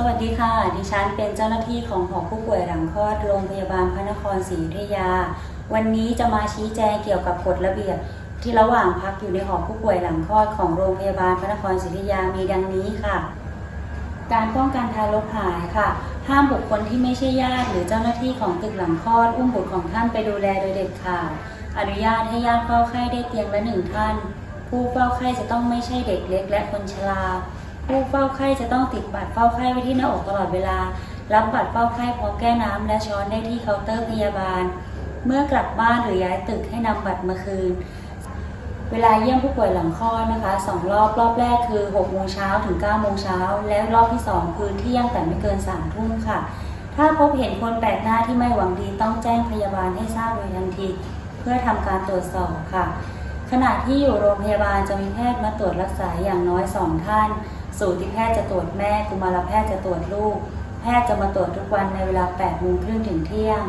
สวัสดีค่ะ ดิฉันเป็นเจ้าหน้าที่ของหอผู้ป่วยหลังคลอดโรงพยาบาลพระนครศรีอยุธยา วันนี้จะมาชี้แจงเกี่ยวกับกฎระเบียบ ที่ระหว่างพักอยู่ในหอผู้ป่วยหลังคลอดของโรงพยาบาลพระนครศรีอยุธยามีดังนี้ค่ะ การป้องกันทารกหายค่ะ ห้ามบุคคลที่ไม่ใช่ญาติหรือเจ้าหน้าที่ของตึกหลังคลอดอุ้มบุตรของท่านไปดูแลโดยเด็ดขาดอนุญาตให้ญาติเฝ้าไข้ได้เตียงละหนึ่งท่าน ผู้เฝ้าไข้จะต้องไม่ใช่เด็กเล็กและคนชรา ผู้เฝ้าไข้จะต้องติดบัตรเฝ้าไข้ไว้ที่หน้าอกตลอดเวลา รับบัตรเฝ้าไข้พร้อมแก้น้ำและช้อนได้ที่เคาน์เตอร์พยาบาล เมื่อกลับบ้านหรือย้ายตึกให้นำบัตรมาคืน เวลาเยี่ยมผู้ป่วยหลังคลอดนะคะสองรอบรอบแรกคือ6โมงเช้าถึง9โมงเช้าและรอบที่ 2 คือเที่ยงแต่ไม่เกิน3ทุ่มค่ะ ถ้าพบเห็นคนแปลกหน้าที่ไม่หวังดีต้องแจ้งพยาบาลให้ทราบโดยทันที เพื่อทำการตรวจสอบค่ะขณะที่อยู่โรงพยาบาลจะมีแพทย์มาตรวจรักษาอย่างน้อย2ท่าน สูติแพทย์จะตรวจแม่กุมารแพทย์จะตรวจลูก แพทย์จะมาตรวจทุกวันในเวลา8โมงครึ่งถึงเที่ยง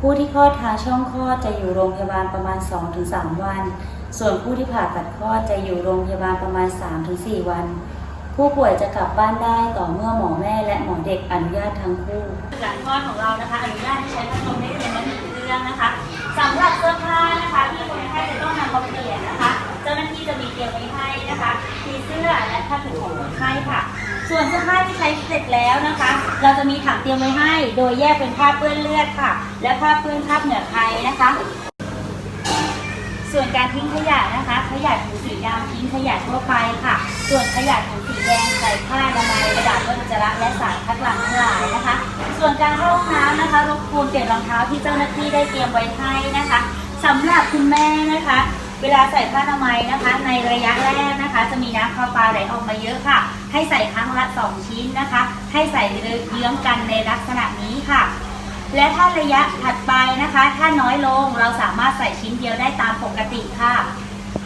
ผู้ที่คลอดทางช่องคลอดจะอยู่โรงพยาบาลประมาณ 2-3 วัน ส่วนผู้ที่ผ่าตัดคลอดจะอยู่โรงพยาบาลประมาณ 3-4 วัน ผู้ป่วยจะกลับบ้านได้ต่อเมื่อหมอแม่และหมอเด็กอนุญาตทั้งคู่ หลังคลอดของเรานะคะ อนุญาตให้ใช้พัดลมได้เพียงละหนึ่งเครื่องนะคะสำหรับเสื้อผ้านะคะที่คนไข้จะต้องนำมาเปลี่ยนนะคะ รียมไว้ให้นะคะมีเสื้อและผ้าถุงของคนไข้ค่ะ ส่วนเสื้อผ้าที่ใช้เสร็จแล้วนะคะ เราจะมีถังเตรียมไว้ให้ โดยแยกเป็นผ้าเปื้อนเลือดค่ะ และผ้าเปื้อนคราบเหงื่อใครนะคะ ส่วนการทิ้งขยะนะคะ ขยะถุงสีดำทิ้งขยะทั่วไปค่ะ ส่วนขยะถุงสีแดงใส่ผ้าอนามัยกระดาษลดจระและสารคัดหลั่งทั้งหลายนะคะ ส่วนการเข้าห้องน้ำนะคะรบกวนเปลี่ยนรองเท้าที่เจ้าหน้าที่ได้เตรียมไว้ให้นะคะสำหรับคุณแม่นะคะ เวลาใส่ผ้าอนามัยนะคะ ในระยะแรกนะคะ จะมีน้ำคาวปลาไหลออกมาเยอะค่ะ ให้ใส่ครั้งละ 2 ชิ้นนะคะ ให้ใส่เยื้องกันในลักษณะนี้ค่ะ และถ้าระยะถัดไปนะคะ ถ้าน้อยลงเราสามารถใส่ชิ้นเดียวได้ตามปกติค่ะ